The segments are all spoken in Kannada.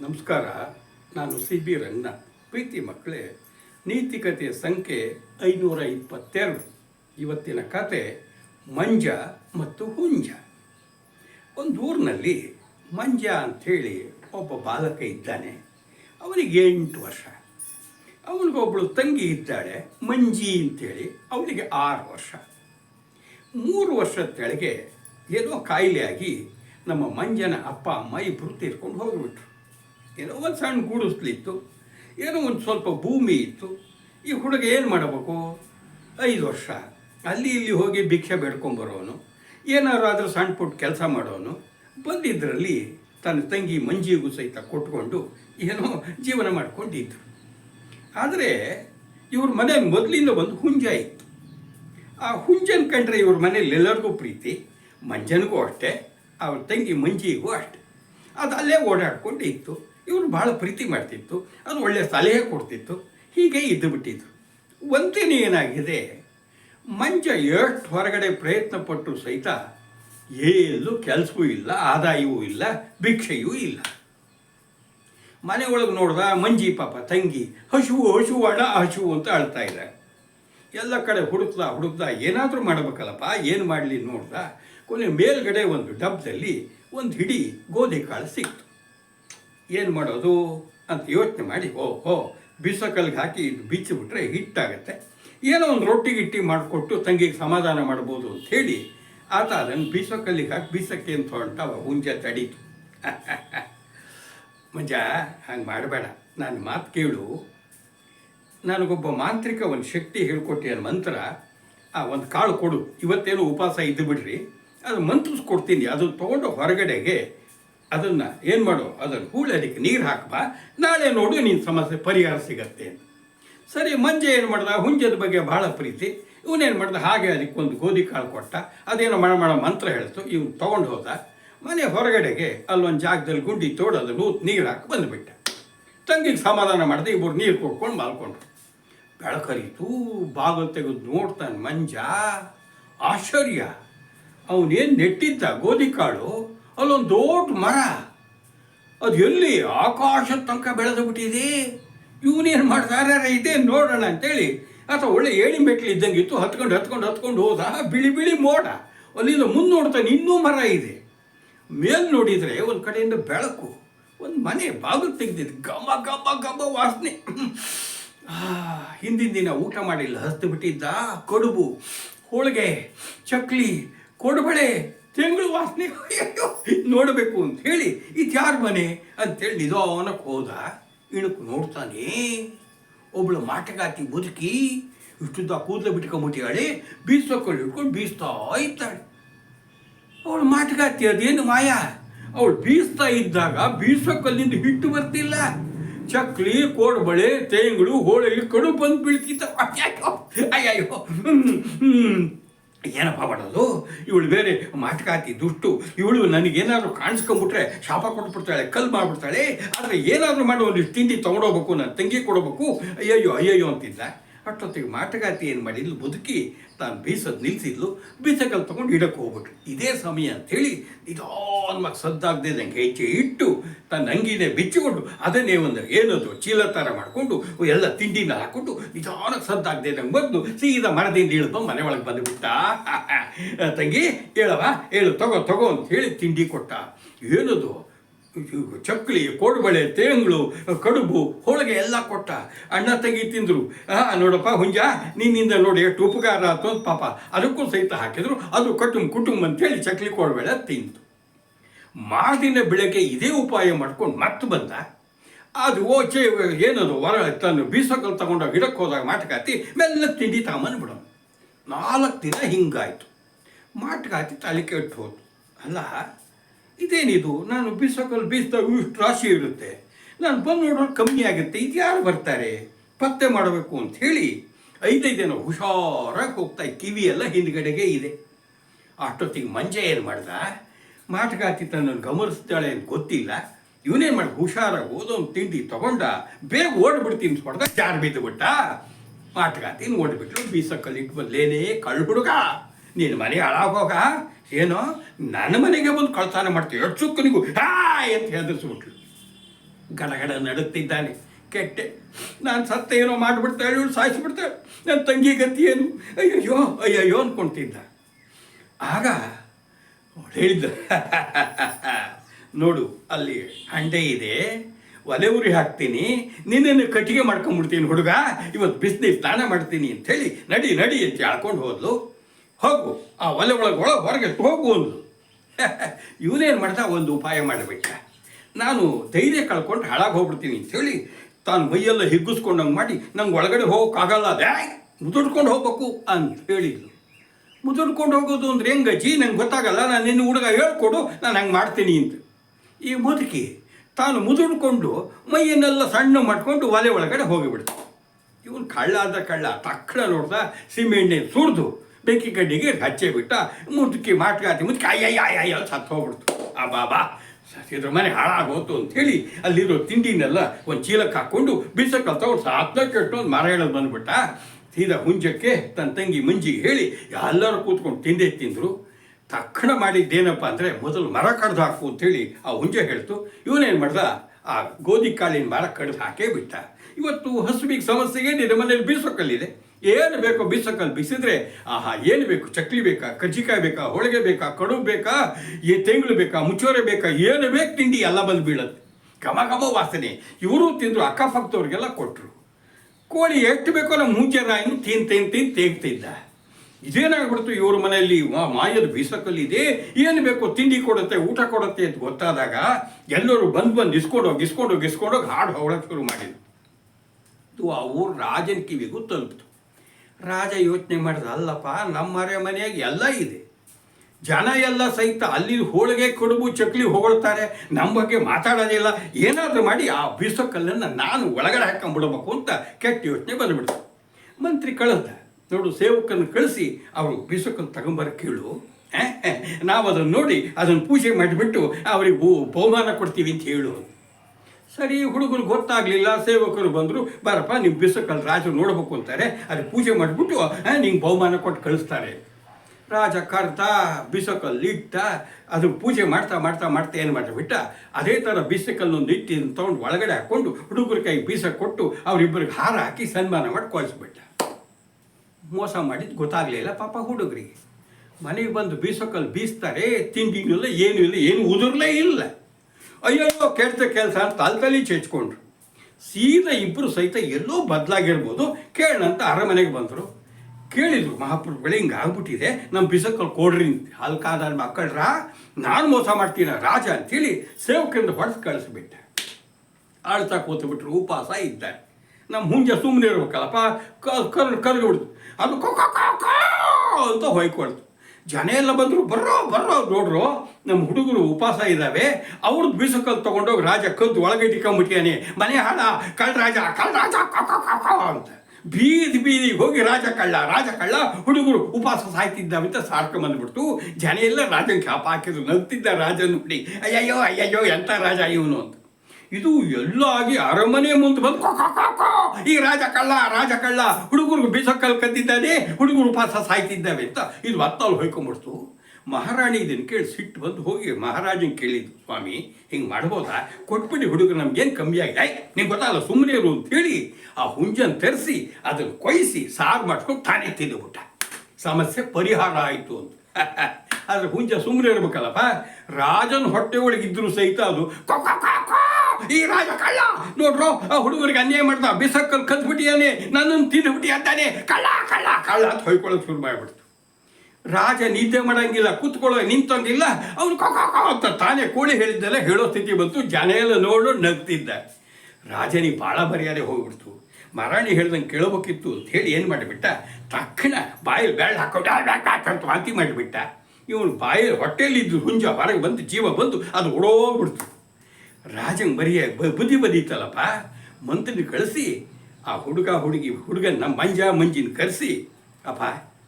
ನಮಸ್ಕಾರ, ನಾನು ಸಿ ಬಿ ರಂಗನ ಪ್ರೀತಿ ಮಕ್ಕಳೇ, ನೀತಿಕತೆಯ ಸಂಖ್ಯೆ ಐನೂರ ಇಪ್ಪತ್ತೆರಡು. ಇವತ್ತಿನ ಕತೆ, ಮಂಜ ಮತ್ತು ಹುಂಜ. ಒಂದು ಊರಿನಲ್ಲಿ ಮಂಜ ಅಂಥೇಳಿ ಒಬ್ಬ ಬಾಲಕ ಇದ್ದಾನೆ. ಅವನಿಗೆ ಎಂಟು ವರ್ಷ. ಅವನಿಗೊಬ್ಬಳು ತಂಗಿ ಇದ್ದಾಳೆ, ಮಂಜಿ ಅಂತೇಳಿ ಅವನಿಗೆ ಆರು ವರ್ಷ. ಮೂರು ವರ್ಷದ ಕೆಳಗೆ ಏನೋ ಕಾಯಿಲೆಯಾಗಿ ನಮ್ಮ ಮಂಜನ ಅಪ್ಪ, ಅಮ್ಮ ಇಬ್ಬರು ತೀರ್ಕೊಂಡು ಹೋಗಿಬಿಟ್ರು. ಏನೋ ಒಂದು ಸಣ್ಣ ಗೂಡಿಸ್ಲಿತ್ತು ಏನೋ ಒಂದು ಸ್ವಲ್ಪ ಭೂಮಿ ಇತ್ತು, ಈ ಹುಡುಗ ಏನು ಮಾಡಬೇಕು? ಐದು ವರ್ಷ ಅಲ್ಲಿ ಇಲ್ಲಿ ಹೋಗಿ ಭಿಕ್ಷೆ ಬೇಡ್ಕೊಂಬರೋನು ಏನಾದ್ರು ಆದರೂ ಸಣ್ಣ ಪುಟ್ಟ ಕೆಲಸ ಮಾಡೋನು. ಬಂದಿದ್ದರಲ್ಲಿ ತನ್ನ ತಂಗಿ ಮಂಜಿಗೂ ಸಹಿತ ಕೊಟ್ಕೊಂಡು ಏನೋ ಜೀವನ ಮಾಡ್ಕೊಂಡಿದ್ರು. ಆದರೆ ಇವ್ರ ಮನೆ ಮೊದಲಿಂದ ಒಂದು ಹುಂಜ ಇತ್ತು. ಆ ಹುಂಜನ್ ಕಂಡ್ರೆ ಇವ್ರ ಮನೇಲಿ ಎಲ್ಲರಿಗೂ ಪ್ರೀತಿ, ಮಂಜನಿಗೂ ಅಷ್ಟೇ, ಅವ್ರ ತಂಗಿ ಮಂಜಿಗೂ ಅಷ್ಟೆ. ಅದು ಅಲ್ಲೇ ಓಡಾಡ್ಕೊಂಡು ಇತ್ತು ಇವರು ಭಾಳ ಪ್ರೀತಿ ಮಾಡ್ತಿತ್ತು, ಅದು ಒಳ್ಳೆಯ ಸಲಹೆ ಕೊಡ್ತಿತ್ತು, ಹೀಗೆ ಇದ್ದು ಬಿಟ್ಟಿದ್ರು. ಒಂದಿನ ಏನಾಗಿದೆ, ಮಂಜ ಎಷ್ಟು ಹೊರಗಡೆ ಪ್ರಯತ್ನ ಪಟ್ಟು ಸಹಿತ ಎಲ್ಲೂ ಕೆಲಸವೂ ಇಲ್ಲ, ಆದಾಯವೂ ಇಲ್ಲ, ಭಿಕ್ಷೆಯೂ ಇಲ್ಲ. ಮನೆಯೊಳಗೆ ನೋಡ್ದ ಮಂಜಿ ಪಾಪ ತಂಗಿ ಹಶು ಹಶು ಅಣ ಹಶು ಅಂತ ಅಳ್ತಾ ಇದೆ. ಎಲ್ಲ ಕಡೆ ಹುಡುಕ್ದ ಹುಡುಕ್ದ ಏನಾದರೂ ಮಾಡಬೇಕಲ್ಲಪ್ಪ, ಏನು ಮಾಡಲಿ ನೋಡ್ದ, ಕೊನೆ ಮೇಲ್ಗಡೆ ಒಂದು ಡಬ್ಬದಲ್ಲಿ ಒಂದು ಹಿಡಿ ಗೋಧಿ ಕಾಳು ಸಿಕ್ತು. ಏನು ಮಾಡೋದು ಅಂತ ಯೋಚನೆ ಮಾಡಿ ಓಹೋ ಬೀಸಕಲ್ಗೆ ಹಾಕಿ ಇದು ಬಿಚ್ಚಿಬಿಟ್ರೆ ಹಿಟ್ಟಾಗತ್ತೆ. ಏನೋ ಒಂದು ರೊಟ್ಟಿ ಗಿಟ್ಟಿ ಮಾಡಿಕೊಟ್ಟು ತಂಗಿಗೆ ಸಮಾಧಾನ ಮಾಡ್ಬೋದು ಅಂತ ಹೇಳಿ, ಆತ ಅದನ್ನು ಬಿಸಕಲ್ಲಿಗೆ ಹಾಕಿ ಬೀಸಕ್ಕೆ ಅಂತ ಹೊರಟ ಹುಂಜ ತಡೀತು. ಮಂಜ, ಹಂಗೆ ಮಾಡಬೇಡ. ನಾನು ಮಾತು ಕೇಳು. ನನಗೊಬ್ಬ ಮಾಂತ್ರಿಕ ಒಂದು ಶಕ್ತಿ ಹೇಳ್ಕೊಟ್ಟಿಯ ಮಂತ್ರ, ಆ ಒಂದು ಕಾಳು ಕೊಡು. ಇವತ್ತೇನು ಉಪವಾಸ ಇದ್ದು ಬಿಡ್ರಿ ಅದು ಮಂತ್ರಿಸ್ಕೊಡ್ತೀನಿ. ಅದು ತೊಗೊಂಡು ಹೊರಗಡೆಗೆ ಅದನ್ನು ಏನು ಮಾಡು? ಅದನ್ನು ಹೂಳಿ ಅದಕ್ಕೆ ನೀರು ಹಾಕಬಾ. ನಾಳೆ ನೋಡು ನಿನ್ನ ಸಮಸ್ಯೆ ಪರಿಹಾರ ಸಿಗತ್ತೆ ಅಂತ. ಸರಿ, ಮಂಜೆ ಏನು ಮಾಡ್ದ? ಹುಂಜದ ಬಗ್ಗೆ ಭಾಳ ಪ್ರೀತಿ. ಇವನೇನು ಮಾಡ್ದ? ಹಾಗೆ ಅದಕ್ಕೆ ಒಂದು ಗೋಧಿ ಕಾಳು ಕೊಟ್ಟ. ಅದೇನೋ ಮಣ ಮಣ ಮಂತ್ರ ಹೇಳ್ತು. ಇವ್ನು ತೊಗೊಂಡು ಹೋದ. ಮನೆ ಹೊರಗಡೆಗೆ ಅಲ್ಲೊಂದು ಜಾಗದಲ್ಲಿ ಗುಂಡಿ ತೋಡು ಅದು ನೂತ್ ನೀರು ಹಾಕಿ ಬಂದುಬಿಟ್ಟ. ತಂಗಿಗೆ ಸಮಾಧಾನ ಮಾಡಿದೆ ಇಬ್ಬರು ನೀರು ಕೊಡ್ಕೊಂಡು ಮಾಲ್ಕೊಂಡ್ರು. ಬೆಳಕರಿತು, ಬಾಗಿಲು ತೆಗೆದು ನೋಡ್ತಾನೆ ಮಂಜ. ಆಶ್ಚರ್ಯ. ಅವನೇನು ನೆಟ್ಟಿದ್ದ ಗೋಧಿ ಕಾಳು? ಅಲ್ಲೊಂದು ದೊಡ್ಡ ಮರ. ಅದು ಎಲ್ಲಿ ಆಕಾಶದ ತನಕ ಬೆಳೆದು ಬಿಟ್ಟಿದೆ ಇವನೇನು ಮಾಡ್ತಾರೆ ಇದೆ ನೋಡೋಣ ಅಂತೇಳಿ. ಅಥವಾ ಒಳ್ಳೆ ಏಳಿ ಮೆಟ್ಲು ಇದ್ದಂಗೆ ಇತ್ತು, ಹತ್ಕೊಂಡು ಹತ್ಕೊಂಡು ಹತ್ಕೊಂಡು ಹೋದ ಬಿಳಿ ಬಿಳಿ ಮೋಡ. ಅಲ್ಲಿಂದ ಮುಂದೆ ನೋಡ್ತಾನೆ ಇನ್ನೂ ಮರ ಇದೆ. ಮೇಲ್ ನೋಡಿದರೆ ಒಂದು ಕಡೆಯಿಂದ ಬೆಳಕು, ಒಂದು ಮನೆ, ಬಾಗಿಲು ತೆಗೆದಿದ್ದು ಗಮ ಗಮ ಗಮ ವಾಸನೆ. ಹಿಂದಿನ ದಿನ ಊಟ ಮಾಡಿಲ್ಲ, ಹಸ್ತು ಬಿಟ್ಟಿದ್ದ ಕಡುಬು, ಹೋಳಿಗೆ, ಚಕ್ಲಿ, ಕೊಡಬಳೆ ತೆಂಗಳು ವಾಸನೆ ಅಯ್ಯೋ, ನೋಡಬೇಕು ಅಂತ ಹೇಳಿ ಇದು ಯಾರ ಮನೆ ಅಂತೇಳಿ ನಿಧಾನಕ್ಕೆ ಹೋದ. ಇಣುಕು ನೋಡ್ತಾನೆ. ಒಬ್ಳು ಮಾಟಗಾತಿ ಬದುಕಿ ಇಷ್ಟುದ್ದ ಕೂದಲು ಬಿಟ್ಕೊಂಬಿಟ್ಟಿಯಾಳೆ ಬೀಸೋಕೊಂಡು ಹಿಡ್ಕೊಂಡು ಬೀಸ್ತಾ ಇದ್ದಾಳೆ. ಅವಳು ಮಾಟಗಾತಿ ಅದೇನು ಮಾಯ? ಅವಳು ಬೀಸ್ತಾ ಇದ್ದಾಗ ಬೀಸೋ ಕಲ್ಲಿಂದ ಹಿಟ್ಟು ಬರ್ತಿಲ್ಲ. ಚಕ್ಲಿ ಕೋಡ್ಬಳೆ ತೇಂಗಳು ಹೋಳಿಗೆ ಕಡು ಬಂದು ಬೀಳ್ತಿದ್ದ ಅಯ್ಯಯ್ಯೋ ಅಯ್ಯಯ್ಯೋ ಹ್ಞೂ. ಏನಪ್ಪ ಮಾಡೋದು? ಇವಳು ಬೇರೆ ಮಾಟಕಾತಿ ದುಷ್ಟು. ಇವಳು ನನಗೇನಾದ್ರು ಕಾಣಿಸ್ಕೊಂಬಿಟ್ರೆ ಶಾಪ ಕೊಟ್ಬಿಡ್ತಾಳೆ, ಕಲ್ಲು ಮಾಡಿಬಿಡ್ತಾಳೆ ಆದರೆ ಏನಾದರೂ ಮಾಡಿ ಒಂದಿಷ್ಟು ತಿಂಡಿ ತೊಗೊಂಡೋಗ್ಬೇಕು, ನನ್ನ ತಂಗಿ ಕೊಡಬೇಕು. ಅಯ್ಯಯ್ಯೋ ಅಯ್ಯಯ್ಯೋ ಅಂತಿದ್ದ ಅಷ್ಟೊತ್ತಿಗೆ ಮಾಟಗಾತಿ ಏನು ಮಾಡಿದ್ಲು ಬದುಕಿ, ತಾನು ಬೀಸೋದು ನಿಲ್ಲಿಸಿದ್ಲು ಬೀಸಕಲ್ ತೊಗೊಂಡು ಇಡಕ್ಕೆ ಹೋಗ್ಬಿಟ್ರು. ಇದೇ ಸಮಯ ಅಂಥೇಳಿ ನಿಧಾನವಾಗಿ ಸದ್ದಾಗದೆ ನಂಗೆ ಹೆಚ್ಚೆ ಇಟ್ಟು ತನ್ನ ಅಂಗಿನೇ ಬಿಚ್ಚಿಕೊಂಡು ಅದನ್ನೇ ಒಂದು ಏನದು ಚೀಲ ಥರ ಮಾಡಿಕೊಂಡು, ಎಲ್ಲ ತಿಂಡಿನ ಹಾಕ್ಕೊಂಡು ನಿಧಾನಕ್ಕೆ ನಂಗೆ ಬಂದು ಸೀದಾ ಮರದಿಂದ ಇಳಿದು ಮನೆ ಒಳಗೆ ಬಂದುಬಿಟ್ಟ. ತಂಗಿ ಹೇಳವ ಹೇಳು, ತಗೋ ತಗೋ ಅಂತ ಹೇಳಿ ತಿಂಡಿ ಕೊಟ್ಟ. ಏನದು? ಚಕ್ಲಿ, ಕೋಡುಬಳೆ, ತೇಂಗಳು, ಕಡುಬು, ಹೋಳಿಗೆ ಎಲ್ಲ ಕೊಟ್ಟ. ಅಣ್ಣ, ತಂಗಿ ತಿಂದರು. ನೋಡಪ್ಪ ಹುಂಜ, ನಿನ್ನಿಂದ ನೋಡಿ ಎಷ್ಟು ಉಪಕಾರ ಆಯ್ತು ಅಂತ ಪಾಪ. ಅದಕ್ಕೂ ಸಹಿತ ಹಾಕಿದ್ರು. ಅದು ಕಟುಂಬ ಕುಟುಂಬ ಅಂತೇಳಿ ಚಕ್ಲಿ, ಕೋಡುಬಳೆ ತಿಂತು. ಮಾದಿನ ಬೆಳಗ್ಗೆ ಇದೇ ಉಪಾಯ ಮಾಡ್ಕೊಂಡು ಮತ್ತೆ ಬಂದ. ಅದು ಓಚೆ, ಏನದು ಹೊರ ತನ್ನ ಬೀಸಕಲ್ ತಗೊಂಡು ಗಿಡಕ್ಕೆ ಹೋದಾಗ ಮಾಟಕಾತಿ ಮೆಲ್ಲ ತಿಂಡಿ ತಗೊಂಬಂದು ಬಿಡೋನು. ನಾಲ್ಕು ದಿನ ಹಿಂಗಾಯಿತು. ಮಾಟಕಾತಿ ತಲೆ ಕೆಟ್ಟು ಹೋತು ಅಲ್ಲ ಇದೇನಿದು? ನಾನು ಬೀಸಕಲ್ ಬೀಸಿದಾಗ ಇಷ್ಟು ರಾಶಿ ಇರುತ್ತೆ. ನಾನು ಬಂದು ನೋಡೋರು ಕಮ್ಮಿ ಆಗುತ್ತೆ. ಇದು ಯಾರು ಬರ್ತಾರೆ? ಪತ್ತೆ ಮಾಡಬೇಕು ಅಂತ ಹೇಳಿ ಐದೈದು ದಿನ ಹುಷಾರಾಗಿ ಹೋಗ್ತಾ ಕಿವಿ ಎಲ್ಲ ಹಿಂದ್ಗಡೆಗೆ ಇದೆ. ಅಷ್ಟೊತ್ತಿಗೆ ಮಂಜೆ ಏನು ಮಾಡ್ದ? ಮಾಟಗಾತಿ ತನ್ನ ಗಮನಿಸ್ತಾಳೆ ಅಂತ ಗೊತ್ತಿಲ್ಲ. ಇವನೇನು ಮಾಡಿ ಹುಷಾರಾಗಿ ಓದೋನು ತಿಂಡಿ ತಗೊಂಡ ಬೇಗ ಓಡ್ಬಿಡ್ತೀನಿ ಹೊಡೆದ ಜಾರ್ ಬಿದ್ದು ಬಿಟ್ಟ? ಮಾಟಗಾತಿ ಓಡ್ಬಿಟ್ಲು. ಬೀಸಕ್ಕಲ್ಲಿ ಇಟ್ಟು ಬಂದ್ಲೇನೇ ಕಳ್ಳು ಹುಡುಗ. ನೀನು ಮನೆ ಹಾಳಾಗೋಗ? ಏನೋ ನನ್ನ ಮನೆಗೆ ಬಂದು ಕಳ್ತಾನೆ ಮಾಡ್ತೀವಿ ಎಷ್ಟು ಸುಕ್ಕನಿಗೂ ಹಾ ಅಂತ ಹೆದರ್ಸ್ಬಿಟ್ಲು. ಗಡಗಡ ನಡುತ್ತಿದ್ದಾನೆ. ಕೆಟ್ಟೆ. ನಾನು ಸತ್ತ ಏನೋ ಮಾಡಿಬಿಡ್ತಾಳೆ ಇವಳು ಸಾಯಿಸಿಬಿಡ್ತಾಳೆ ನನ್ನ ತಂಗಿ ಗತಿ ಏನು? ಅಯ್ಯಯ್ಯೋ ಅಯ್ಯಯ್ಯೋ ಅಂದ್ಕೊಳ್ತಿದ್ದ ಆಗ ಅವ್ಳು ಹೇಳಿದ್ದ ನೋಡು, ಅಲ್ಲಿ ಹಂಡೆ ಇದೆ. ಒಲೆ ಉರಿ ಹಾಕ್ತೀನಿ. ನಿನ್ನನ್ನು ಕಟ್ಟಿಗೆ ಮಾಡ್ಕೊಂಡ್ಬಿಡ್ತೀನಿ ಹುಡುಗ. ಇವತ್ತು ಬಿಸಿನೀರು ಸ್ನಾನ ಮಾಡ್ತೀನಿ ಅಂಥೇಳಿ ನಡಿ ನಡಿ ಅಂತ ಹೇಳ್ಕೊಂಡು ಹೋದ್ಲು. ಹೋಗು. ಆ ಒಲೆ ಒಳಗೆ ಒಳಗೆ ಹೊರಗೆ ಹೋಗು ಅಂದು ಇವನೇನು ಮಾಡ್ತಾ ಒಂದು ಉಪಾಯ ಮಾಡಬೇಕ ನಾನು ಧೈರ್ಯ ಕಳ್ಕೊಂಡು ಹಾಳಾಗಿ ಹೋಗ್ಬಿಡ್ತೀನಿ ಅಂಥೇಳಿ ತಾನು ಮೈಯೆಲ್ಲ ಹಿಗ್ಗಿಸ್ಕೊಂಡಂಗೆ ಮಾಡಿ ನಂಗೆ ಒಳಗಡೆ ಹೋಗೋಕ್ಕಾಗಲ್ಲ. ಅದೇ ಮುದುಡ್ಕೊಂಡು ಹೋಗ್ಬೇಕು ಅಂತ ಹೇಳಿದ್ಲು ಮುದುಡ್ಕೊಂಡು ಹೋಗೋದು ಅಂದ್ರೆ ಹೆಂಗಜ್ಜಿ ನಂಗೆ ಗೊತ್ತಾಗಲ್ಲ. ನಾನು ನಿನ್ನ ಹುಡುಗ ಹೇಳ್ಕೊಡು. ನಾನು ಹಂಗೆ ಮಾಡ್ತೀನಿ ಅಂತ. ಈ ಮುದುಕಿ ತಾನು ಮುದುಡ್ಕೊಂಡು ಮೈಯನ್ನೆಲ್ಲ ಸಣ್ಣ ಮಾಡಿಕೊಂಡು ಒಲೆ ಒಳಗಡೆ ಹೋಗಿಬಿಡ್ತು. ಇವನು ಕಳ್ಳ ಆದ ಕಳ್ಳ. ತಕ್ಕಳ ನೋಡ್ದ ಸಿಮೆಂಟ್ ಸುರಿದು ಬೆಂಕಿ ಕಡ್ಡಿಗೆ ಹಚ್ಚೆ ಬಿಟ್ಟ ಮುದುಕಿ ಮಾಟಗಾತಿ ಮುದುಕಿ ಅಯ್ಯ ಅಯ್ಯ ಅಯ್ಯ ಸತ್ತು ಹೋಗ್ಬಿಡ್ತು. ಆ ಬಾಬಾ, ಸತ್ತಿದ್ರ ಮನೆ ಹಾಳಾಗೋತು ಅಂತೇಳಿ ಅಲ್ಲಿರೋ ತಿಂಡಿನೆಲ್ಲ ಒಂದು ಚೀಲಕ್ಕೆ ಹಾಕ್ಕೊಂಡು ಬೀಸಕ್ಕಲ್ ತಗೊಂಡು ಸಾತ್ನ ಕೆಟ್ಟು ಒಂದು ಮರ ಹೇಳೋದು ಬಂದ್ಬಿಟ್ಟ. ಸೀದಾ ಹುಂಜಕ್ಕೆ ತನ್ನ ತಂಗಿ ಮುಂಜಿಗೆ ಹೇಳಿ, ಎಲ್ಲರೂ ಕೂತ್ಕೊಂಡು ತಿಂದೇ ತಿಂದರು. ತಕ್ಷಣ ಮಾಡಿದ್ದೇನಪ್ಪ ಅಂದರೆ ಮೊದಲು ಮರ ಕಡ್ದು ಹಾಕು ಅಂಥೇಳಿ ಆ ಹುಂಜ ಹೇಳ್ತು. ಇವನೇನು ಮಾಡ್ದ? ಆ ಗೋಧಿ ಕಾಳಿನ ಮರ ಕಡ್ದು ಹಾಕೇ ಬಿಟ್ಟ. ಇವತ್ತು ಹಸುವಿಗೆ ಸಮಸ್ಯೆಗೆ ನಿನ್ನ ಮನೇಲಿ ಬೀಸೋಕಲ್ಲಿದೆ ಏನು ಬೇಕೋ ಬೀಸೋಕಲ್ಲಿ ಬಿಸಿದ್ರೆ, ಆಹಾ, ಏನು ಬೇಕು? ಚಕ್ಲಿ ಬೇಕಾ? ಕಜ್ಜಿಕಾಯಿ ಬೇಕಾ? ಹೋಳಿಗೆ ಬೇಕಾ? ಕಡುಬು ಬೇಕಾ? ಈ ತೆಂಗಳು ಬೇಕಾ? ಮುಚ್ಚೋರೆ ಬೇಕಾ? ಏನು ಬೇಕು ತಿಂಡಿ? ಎಲ್ಲ ಬಂದು ಬೀಳತ್ತೆ ಘಮ ಘಮ ವಾಸನೆ. ಇವರು ತಿಂದರು, ಅಕ್ಕಪಕ್ಕದವ್ರಿಗೆಲ್ಲ ಕೊಟ್ಟರು ಕೋಳಿ ಎಷ್ಟು ಬೇಕೋ ನಮ್ಮ ಮುಂಚೆ ರಾಯಿನ ತಿನ್ ತಿನ್ ತಿನ್, ತೇಗ್ತಿದ್ದ. ಇದೇನಾಗ್ಬಿಡ್ತು ಇವ್ರ ಮನೆಯಲ್ಲಿ? ಮಾಯದ ಬೀಸಕಲ್ಲಿದೆ ಏನು ಬೇಕೋ ತಿಂಡಿ ಕೊಡುತ್ತೆ, ಊಟ ಕೊಡುತ್ತೆ ಅಂತ ಗೊತ್ತಾದಾಗ ಎಲ್ಲರೂ ಬಂದು ಬಂದು ಇಸ್ಕೊಂಡೋಗಿ ಇಸ್ಕೊಂಡೋಗಿ ಇಸ್ಕೊಂಡೋಗಿ ಹಾಡು ಹೊಗಳಕ್ಕೆ ಶುರು ಮಾಡಿದ್ರು. ಇದು ಆ ಊರು ರಾಜನ ಕಿವಿಗೂ ತಲುಪಿತು. ರಾಜ ಯೋಚನೆ ಮಾಡಿದ, ಅಲ್ಲಪ್ಪ ನಮ್ಮ ಮನೆ ಮನೆಯಾಗ ಎಲ್ಲ ಇದೆ. ಜನ ಎಲ್ಲ ಸಹಿತ ಅಲ್ಲಿ ಹೋಳಿಗೆ ಕಡುಬು ಚಕ್ಲಿ ಹೊಗಳ್ತಾರೆ ನಮ್ಮ ಬಗ್ಗೆ ಮಾತಾಡೋದಿಲ್ಲ ಏನಾದರೂ ಮಾಡಿ ಆ ಬೀಸೋಕಲ್ಲನ್ನು ನಾನು ಒಳಗಡೆ ಹಾಕೊಂಡ್ಬಿಡ್ಬೇಕು ಅಂತ ಕೆಟ್ಟ ಯೋಚನೆ ಬಂದುಬಿಡ್ತು. ಮಂತ್ರಿ ಕಳಿಸ್ದ ನೋಡು ಸೇವಕನ್ನು ಕಳಿಸಿ, ಅವರು ಬೀಸೋಕನ್ನು ತಗೊಂಬರ ಕೇಳು. ನಾವು ಅದನ್ನು ನೋಡಿ ಅದನ್ನು ಪೂಜೆ ಮಾಡಿಬಿಟ್ಟು ಅವರಿಗೆ ಬಹು- ಬಹುಮಾನ ಕೊಡ್ತೀವಿ ಅಂತ ಹೇಳು. ಸರಿ, ಹುಡುಗರು ಗೊತ್ತಾಗಲಿಲ್ಲ, ಸೇವಕರು ಬಂದರು, ಬರಪ್ಪ ನೀವು ಬಿಸಕಲ್ಲಿ ರಾಜರು ನೋಡ್ಬೇಕು ಅಂತಾರೆ ಅದು ಪೂಜೆ ಮಾಡಿಬಿಟ್ಟು ನಿಂಗೆ ಬಹುಮಾನ ಕೊಟ್ಟು ಕಳಿಸ್ತಾರೆ. ರಾಜ ಕರ್ತ ಬಿಸಕಲ್ಲಿ ಇಟ್ಟ, ಅದು ಪೂಜೆ ಮಾಡ್ತಾ ಮಾಡ್ತಾ ಮಾಡ್ತಾ ಏನು ಮಾಡಿಬಿಟ್ಟ ಅದೇ ಥರ ಬಿಸಕಲ್ಲೊಂದು ಇಟ್ಟಿನ ತೊಗೊಂಡು ಒಳಗಡೆ ಹಾಕ್ಕೊಂಡು ಹುಡುಗರ ಕೈ ಬೀಸ ಕೊಟ್ಟು ಅವರಿಬ್ಬರಿಗೆ ಹಾರ ಹಾಕಿ ಸನ್ಮಾನ ಮಾಡಿ ಕಳಿಸ್ಬಿಟ್ಟ ಮೋಸ ಮಾಡಿದ್ದು ಗೊತ್ತಾಗಲಿಲ್ಲ ಪಾಪ ಹುಡುಗರಿಗೆ. ಮನೆಗೆ ಬಂದು ಬೀಸೋಕಲ್ಲಿ ಬೀಸ್ತಾರೆ ತಿಂಡಿನೂ ಏನೂ ಇಲ್ಲ, ಏನು ಉದುರ್ಲೇ ಇಲ್ಲ. ಅಯ್ಯಯ್ಯೋ ಕೆಡ್ತ ಕೆಲಸ ಅಂತ ಅಲ್ದಲ್ಲಿ ಚೆಚ್ಕೊಂಡ್ರು. ಸೀದಾ ಇಬ್ಬರು ಸಹಿತ ಎಲ್ಲೋ ಬದಲಾಗಿರ್ಬೋದು ಕೇಳಂತ ಅರಮನೆಗೆ ಬಂದರು. ಕೇಳಿದ್ರು ಬೆಳೆ ಹಿಂಗೆ ಆಗ್ಬಿಟ್ಟಿದೆ ನಮ್ಮ ಬಿಸಕ್ಕಲ್ಲಿ ಕೊಡ್ರಿ ಅಂತ. ಅಲ್ಕಾದ ಮಕ್ಕಳ್ರ, ನಾನು ಮೋಸ ಮಾಡ್ತೀನ ರಾಜ ಅಂತೇಳಿ ಸೇವಕರಿಂದ ಹೊಡೆದು ಕಳಿಸ್ಬಿಟ್ಟೆ. ಆಳ್ತಾ ಕೂತು ಬಿಟ್ಟರು ಉಪವಾಸ ಇದ್ದಾರೆ. ನಮ್ಮ ಮುಂಜೆ ಸುಮ್ಮನೆ ಇರ್ಬೇಕಲ್ಲಪ್ಪ ಕರ್ ಕರ್ಗೆ ಬಿಡ್ತು. ಅದು ಕೊ ಅಂತ ಹೊಯ್ಕೊಳ್ತು. ಜನ ಎಲ್ಲ ಬಂದರು, ಬರ್ರೋ ಬರ್ರೋ ನೋಡ್ರು. ನಮ್ಮ ಹುಡುಗರು ಉಪವಾಸ ಇದ್ದಾವೆ. ಅವ್ರದ್ದು ಬೀಸಕಲ್ಲಿ ತೊಗೊಂಡೋಗಿ ರಾಜ ಕದ್ದು ಒಳಗೆ ಇಟ್ಕೊಂಬಿಟ್ಟಿಯಾನೆ ಮನೆ ಹಾಳ, ಕಳ್ ರಾಜ ಕಳ್ ರಾಜ ಅಂತ. ಬೀದಿ ಬೀದಿಗೆ ಹೋಗಿ ರಾಜ ಕಳ್ಳ ರಾಜ ಕಳ್ಳ ಹುಡುಗರು ಉಪವಾಸ ಸಾಯ್ತಿದ್ದಾವೆ ಅಂತ ಸಾರ್ಕೊಂಬಂದ್ಬಿಡ್ತು ಜನ ಎಲ್ಲ ರಾಜನ ಕಾಪ ಹಾಕಿದ್ರು, ನಗ್ತಿದ್ದ ರಾಜನ ನೋಡಿ ಅಯ್ಯಯ್ಯೋ ಅಯ್ಯಯ್ಯೋ ಎಂಥ ರಾಜ ಇವನು? ಅಂತ. ಇದು ಎಲ್ಲ ಆಗಿ ಅರಮನೆ ಮುಂದೆ ಬಂದು ಈ ರಾಜ ಕಳ್ಳ ರಾಜ ಕಳ್ಳ. ಹುಡುಗರು ಬೀಸಕ್ಕಲ್ಲಿ ಕದ್ದಿದ್ದಾನೆ, ಹುಡುಗರು ಉಪವಾಸ ಸಾಯ್ತಿದ್ದಾವೆ ಅಂತ ಇದು ಹತ್ತಲ್ಲಿ ಹೊಯ್ಕೊಂಬಿಡ್ತು. ಮಹಾರಾಣಿ ಇದನ್ನು ಕೇಳಿ ಸಿಟ್ಟು ಬಂದು ಹೋಗಿ ಮಹಾರಾಜನ್ ಕೇಳಿದ್ದು, ಸ್ವಾಮಿ, ಹಿಂಗೆ ಮಾಡ್ಬೋದಾ? ಕೊಟ್ಬಿಡಿ ಹುಡುಗರು ನಮ್ಗೇನು ಕಮ್ಮಿ ಆಗಿದೆ? ಆಯ್ತು ನಿಂಗೆ ಗೊತ್ತಲ್ಲ ಸುಮ್ಮನೆ ಇರು ಅಂತೇಳಿ ಆ ಹುಂಜನ್ ತರಿಸಿ ಅದನ್ನು ಕೊಯ್ಸಿ, ಸಾರು ಮಾಡ್ಕೊಂಡು ತಾನೇ ತಿಂದುಬಿಟ್ಟ. ಸಮಸ್ಯೆ ಪರಿಹಾರ ಆಯಿತು ಅಂತ. ಆದರೆ ಹುಂಜ ಸುಮ್ಮನೆ ಇರ್ಬೇಕಲ್ಲಪ್ಪ. ರಾಜನ ಹೊಟ್ಟೆ ಒಳಗಿದ್ದರೂ ಸಹಿತ ಅದು ಈ ರಾಜ ಕಳ್ಳ! ನೋಡ್ರೋ, ಆ ಹುಡುಗರಿಗೆ ಅನ್ಯಾಯ ಮಾಡ್ದ ಬಿಸಕ್ಕಲ್ಲಿ ಕಲ್ತ್ಬಿಟ್ಟಿಯಾನೆ ನನ್ನನ್ನು ತಿಂದುಬಿಟ್ಟಿ ಅಂತಾನೆ ಕಳ್ಳ ಕಳ್ಳ ಕಳ್ಳ ಅಂತ ಹೊಯ್ಕೊಳ್ಳೋಕೆ ಶುರು ಮಾಡಿಬಿಡ್ತು. ರಾಜ ನಿದ್ದೆ ಮಾಡಂಗಿಲ್ಲ, ಕೂತ್ಕೊಳ್ಳೋ, ನಿಂತಂಗಿಲ್ಲ, ಅವನು ಕೊ ಅಂತ ತಾನೇ ಕೋಳಿ ಹೇಳಿದ್ದೆಲ್ಲ ಹೇಳೋ ಸ್ಥಿತಿ ಬಂತು. ಜನ ಎಲ್ಲ ನೋಡು, ನಗ್ತಿದ್ದ. ರಾಜನಿಗೆ ಭಾಳ ಮರ್ಯಾದೆ ಹೋಗ್ಬಿಡ್ತು. ಮರಾಣಿ ಹೇಳ್ದಂಗೆ ಕೇಳಬೇಕಿತ್ತು ಅಂತ ಹೇಳಿ ಏನು ಮಾಡಿಬಿಟ್ಟ? ತಕ್ಷಣ ಬಾಯಲ್ಲಿ ಬೆಳ್ಳ ಹಾಕೊಂಡು ಅಂತ ವಾಂತಿ ಮಾಡಿಬಿಟ್ಟ. ಇವನು ಬಾಯಲ್ಲಿ ಹೊಟ್ಟೆಯಲ್ಲಿದ್ದು ಹುಂಜ ಹೊರಗೆ ಬಂದು, ಜೀವ ಬಂದು ಅದು ಓಡೋಗ್ಬಿಡ್ತು. ರಾಜಂಗೆ ಬರಿಯ ಬುದ್ಧಿ ಬದೀತಲ್ಲಪ್ಪ ಮಂತ್ರಿನ ಕಳಿಸಿ, ಆ ಹುಡುಗ ಹುಡುಗಿ ಹುಡುಗನ ಮಂಜ ಮಂಜಿನ ಕರೆಸಿ, ಅಪ್ಪ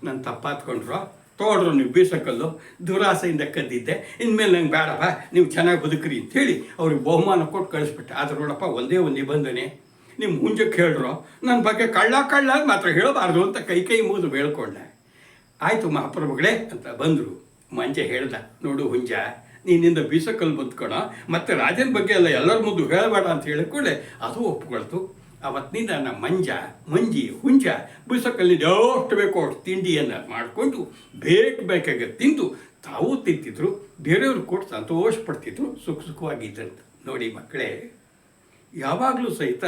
ನನ್ನ ತಪ್ಪಾತ್ಕೊಂಡ್ರು. ತೋಡ್ರು ನೀವು ಬೀಸಕಲ್ಲು ದುರಾಸೆಯಿಂದ ಕದ್ದಿದ್ದೆ. ಇನ್ಮೇಲೆ ನಂಗೆ ಬೇಡಪ್ಪ ನೀವು ಚೆನ್ನಾಗಿ ಬದುಕ್ರಿ ಅಂತೇಳಿ ಅವ್ರಿಗೆ ಬಹುಮಾನ ಕೊಟ್ಟು ಕಳಿಸ್ಬಿಟ್ಟೆ. ಆದ್ರೆ ನೋಡಪ್ಪ, ಒಂದೇ ಒಂದು ನಿಬಂಧನೆ. ನಿಮ್ಮ ಮುಂಜಕ್ಕೆ ಹೇಳ್ರು ನನ್ನ ಬಗ್ಗೆ ಕಳ್ಳ ಕಳ್ಳ ಮಾತ್ರ ಹೇಳಬಾರ್ದು ಅಂತ ಕೈ ಕೈ ಮುಗಿದು ಬೇಳ್ಕೊಂಡೆ. ಆಯಿತು ಮಹಾಪ್ರಭುಗಳೇ ಅಂತ ಬಂದರು. ಮಂಜೆ ಹೇಳ್ದ, ನೋಡು ಹುಂಜ ನಿನ್ನಿಂದ ಬೀಸಕಲ್ಲು ಬಂದ್ಕೊಣ, ಮತ್ತೆ ರಾಜನ ಬಗ್ಗೆ ಎಲ್ಲ ಎಲ್ಲರ ಮುಂದೆ ಹೇಳಬೇಡ ಅಂತ ಹೇಳಿಕೊಳ್ಳೆ ಅದು ಒಪ್ಕೊಳ್ತು. ಅವತ್ತಿನಿಂದ ನಮ್ಮ ಮಂಜ, ಮಂಜಿ, ಹುಂಜ ಬೀಸಕಲ್ಲಿಂದ ಎಷ್ಟು ಬೇಕೋ ಅಷ್ಟು ತಿಂಡಿಯನ್ನು ಮಾಡಿಕೊಂಡು ಬೇಕು ಬೇಕಾಗ ತಿಂದು ತಾವು ತಿಂತಿದ್ರು, ಬೇರೆಯವ್ರು ಕೊಟ್ಟು ಸಂತೋಷ ಪಡ್ತಿದ್ರು ಸುಖ ಸುಖವಾಗಿದ್ದಂತ ನೋಡಿ ಮಕ್ಕಳೇ, ಯಾವಾಗಲೂ ಸಹಿತ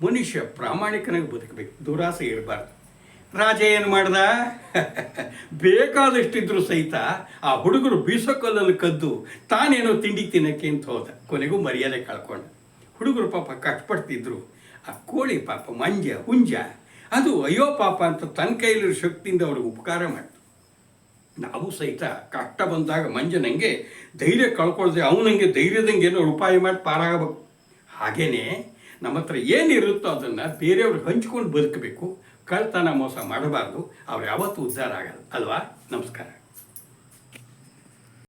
ಮನುಷ್ಯ ಪ್ರಾಮಾಣಿಕನಾಗಿ ಬದುಕಬೇಕು, ದುರಾಸೆ ಇರಬಾರ್ದು. ರಾಜ ಏನು ಮಾಡ್ದ? ಬೇಕಾದಷ್ಟಿದ್ರು ಸಹಿತ ಆ ಹುಡುಗರು ಬೀಸೋಕಲ್ಲಲ್ಲಿ ಕದ್ದು ತಾನೇನೋ ತಿಂಡಿ ತಿನ್ನಕ್ಕೆ ಅಂತ ಹೋದ. ಕೊನೆಗೂ ಮರ್ಯಾದೆ ಕಳ್ಕೊಂಡ. ಹುಡುಗರು ಪಾಪ ಕಷ್ಟಪಡ್ತಿದ್ರು. ಆ ಕೋಳಿ ಪಾಪ ಮಂಜ, ಹುಂಜ, ಅದು ಅಯ್ಯೋ ಪಾಪ ಅಂತ ತನ್ನ ಕೈಲಿರೋ ಶಕ್ತಿಯಿಂದ ಅವ್ರಿಗೆ ಉಪಕಾರ ಮಾಡ್ತು. ನಾವು ಸಹಿತ ಕಷ್ಟ ಬಂದಾಗ ಮಂಜನಂಗೆ ಧೈರ್ಯ ಕಳ್ಕೊಳ್ದೆ ಅವನಂಗೆ ಧೈರ್ಯದಂಗೆ ಏನೋ ಉಪಾಯ ಮಾಡಿ ಪಾರಾಗಬೇಕು. ಹಾಗೇನೆ ನಮ್ಮ ಹತ್ರ ಏನಿರುತ್ತೋ ಅದನ್ನು ಬೇರೆಯವ್ರಿಗೆ ಹಂಚ್ಕೊಂಡು ಬದುಕಬೇಕು. ಕಳ್ತನ ಮೋಸ ಮಾಡಬಾರ್ದು. ಅವ್ರು ಯಾವತ್ತೂ ಉದ್ಧಾರ ಆಗಲ್ಲ. ಅಲ್ವಾ? ನಮಸ್ಕಾರ.